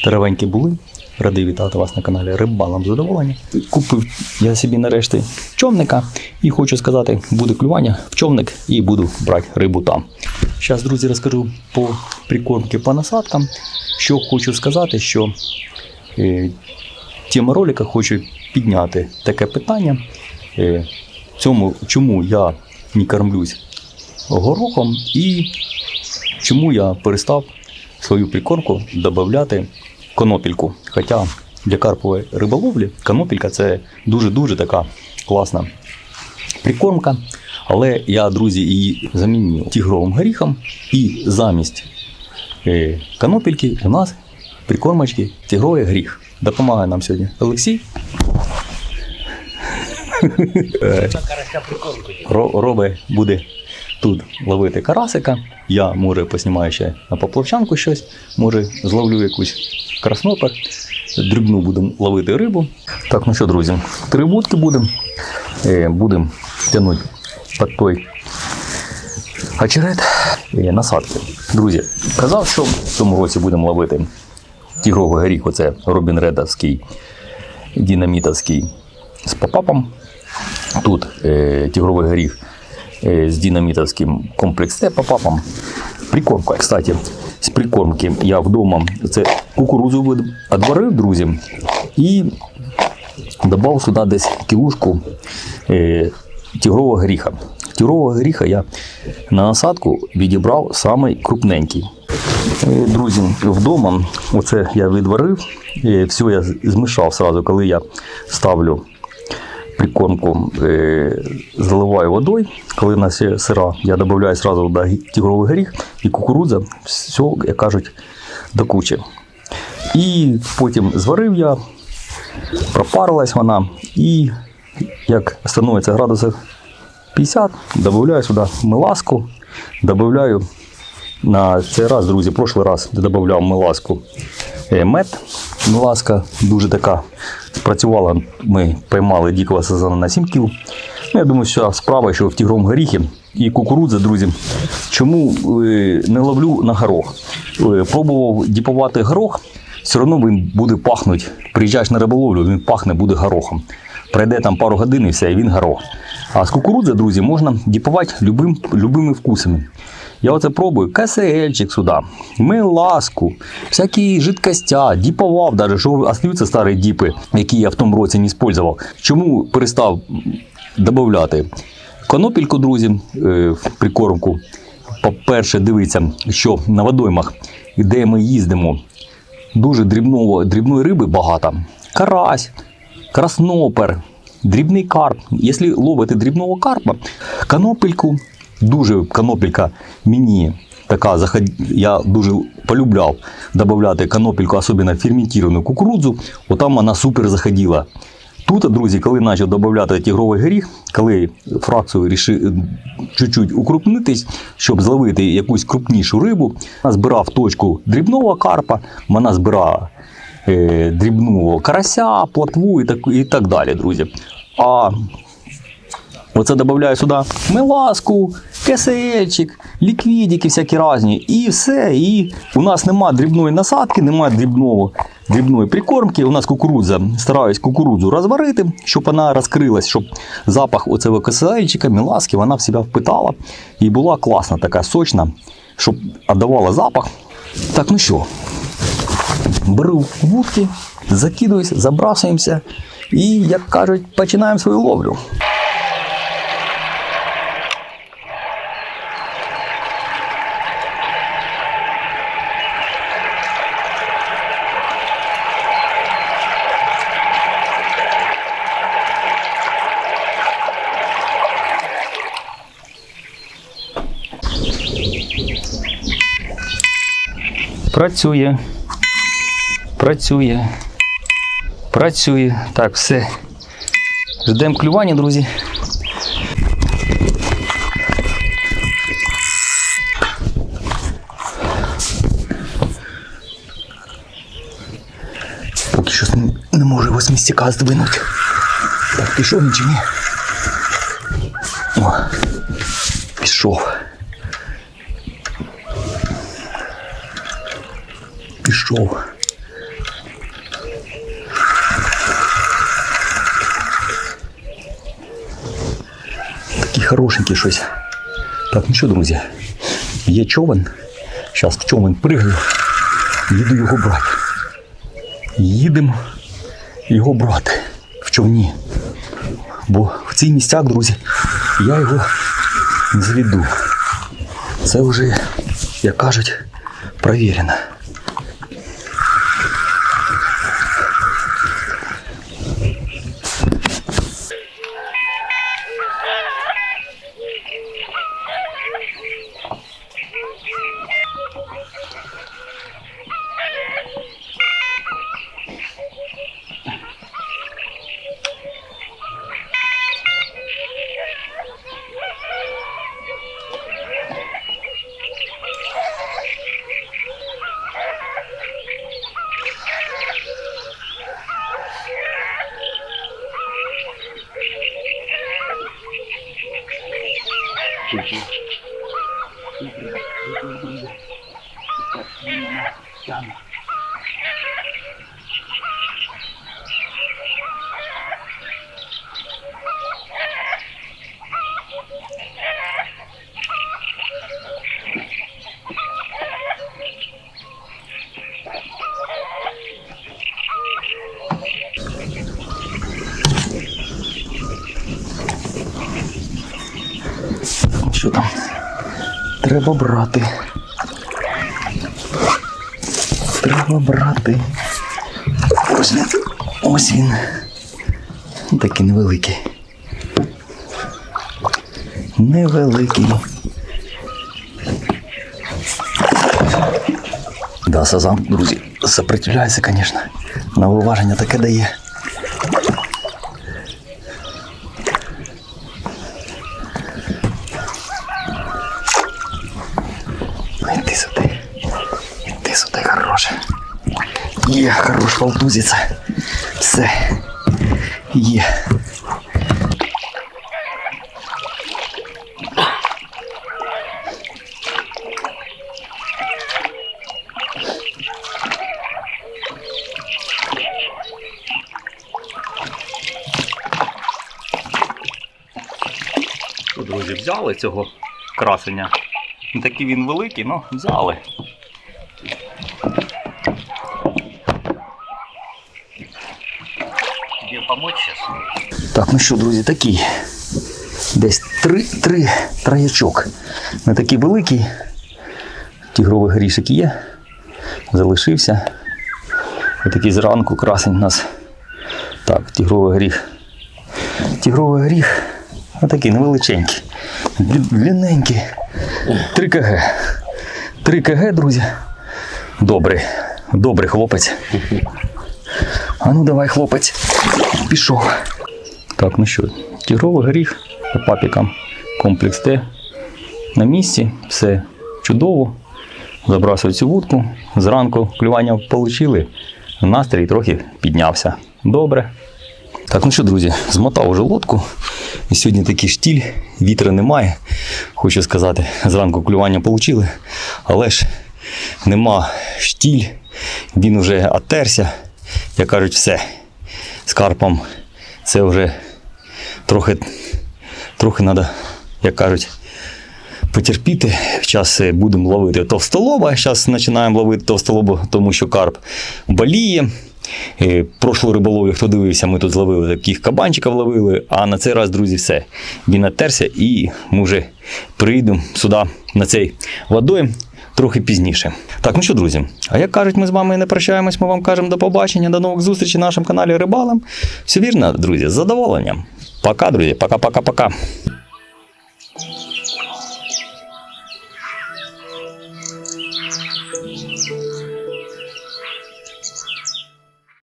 Здоровенькі були. Радий вітати вас на каналі Рибалам задоволення. Купив я собі нарешті човника і хочу сказати, буде клювання в човник і буду брати рибу там. Зараз, друзі, розкажу по прикормки по насадкам. Що хочу сказати, що е, в цьому роликах хочу підняти таке питання. Е, цьому, чому я не кормлюсь горохом і чому я перестав свою прикормку додати конопільку. Хоча для карпової риболовлі конопілька це дуже-дуже така класна прикормка. Але я, друзі, її замінив тігровим горіхом, і замість е, конопільки у нас прикормочки тігровий гріх. Допомагає нам сьогодні Олексій. Ро- Робе буде тут ловити карасика. Я може поснімаю ще на поплавчанку щось, може зловлю якусь краснопер, дрібну будемо ловити рибу. Так, ну що, друзі, три вудки будемо. Е, Будемо тягнути під той очерет е, насадки. Друзі, казав, що в цьому році будемо ловити тігровий горіх, оце Робін Редовський, динамітовський з попапом. Тут е, тігровий горіх е, з динамітовським комплекс Т попапом. Прикормка, кстати, з прикормки я вдома це кукурузу вид- одварив, друзі, і додав сюди десь кілушку е, тігрового горіха. Тігрового горіха я на насадку відібрав самий крупненький. Е, Друзі, вдома оце я відварив, е, все я змішав сразу, коли я ставлю прикормку, е, заливаю водою. Коли вона сира, я додаю туди гі- тігровий горіх і кукурудза, все, як кажуть, до кучі. І потім зварив я, пропарилась вона, і як становиться градусів 50, додаю сюди меласку, додаю на цей раз, друзі, прошлий раз додавав меласку е, мед. Меласка дуже така спрацювала. Ми поймали дикого сезону на 7 кіл. Ну, я думаю, що справа, що в тігровому горіхі і кукурудза, друзі. Чому е, не ловлю на горох? Е, Пробував діпувати горох, все одно він буде пахнути. Приїжджаєш на риболовлю, він пахне буде горохом. Пройде там пару годин і все, і він горох. А з кукурудзи, друзі, можна діпувати любим, любими вкусами. Я оце пробую КСЛчик сюди, меласку, всякі жидкостя, діповав, даже, що остаються старі діпи, які я в тому році не використовував. Чому перестав додати? Конопільку, друзі, е, прикормку. По-перше, дивіться, що на водоймах, де ми їздимо, дуже дрібного, дрібної риби багато. Карась, краснопер, дрібний карп. Якщо ловити дрібного карпа, канопельку, дуже канопелька мені така заход... я дуже полюбляв додати канопельку, особливо ферментовану кукурудзу, отам вона супер заходила. Тут, друзі, коли почав додати тігровий горіх, коли фракцію рішив чуть-чуть укрупнитись, щоб зловити якусь крупнішу рибу, вона збирав точку дрібного карпа, вона збирала е, дрібного карася, платву і так, і так далі, друзі. А Оце додаю сюди меласку, кисельчик, ліквідики всякі різні. І все. І у нас нема дрібної насадки, немає дрібного, дрібної прикормки. У нас кукурудза. Стараюсь кукурудзу розварити, щоб вона розкрилась, щоб запах оцього кисельчика, меласки, вона в себе впитала. І була класна, така сочна, щоб віддавала запах. Так, ну що, беру вудки, закидуюсь, забрасуємося. І, як кажуть, починаємо свою ловлю. Працює. Працює. Працює. Так, все. Ждемо клювання, друзі. Поки що не, не може восьмістяка здвинути. Так, пішов чи ні? О, пішов. пішов. Такі хорошенькі щось. Так, ну що, друзі, є човен. Зараз в човен пригаю, їду його брати. Їдемо його брати в човні. Бо в цих місцях, друзі, я його не зведу. Це вже, як кажуть, провірено. Thank you. Що там? Треба брати. Треба брати. Ось він. Ось він. Такий невеликий. Невеликий. Да, сазан, друзі, сопротивляється, звісно. На виваження таке дає. Иди сюда. Иди сюда, хороше. Є, хорош волтузиться. Все. Є. Друзі, взяли цього красення. Такий він великий, ну взяли. Помочь сейчас? Так, ну що, друзі, такий. Десь три, три троячок. Не такий великий. Тігровий горішок є. Залишився. Отакий зранку красень у нас. Так, тігровий горіх. Тігровий горіх. Отакий невеличенький. Длю- Длинненький. 3 кг. 3 кг, друзі. Добрий. Добрий хлопець. А ну давай, хлопець. Пішов. Так, ну що, тігровий горіх папікам комплекс Т на місці. Все чудово. Забрасую цю вудку. Зранку клювання отримали. Настрій трохи піднявся. Добре. Так, ну що, друзі, змотав уже лодку. І сьогодні такий штіль, вітра немає. Хочу сказати, зранку клювання отримали, але ж нема штіль, він вже отерся. Як кажуть, все. З карпом це вже трохи, трохи треба, як кажуть, потерпіти. Зараз будемо ловити товстолоба. Зараз починаємо ловити товстолоба, тому що карп боліє. Е, Прошлу риболовлю, хто дивився, ми тут зловили таких кабанчиків ловили, а на цей раз, друзі, все. Він натерся і ми вже приїдемо сюди на цей водойм трохи пізніше. Так, ну що, друзі, а як кажуть, ми з вами не прощаємось, ми вам кажемо до побачення, до нових зустрічей на нашому каналі Рибалам. Все вірно, друзі, з задоволенням. Пока, друзі, пока-пока-пока.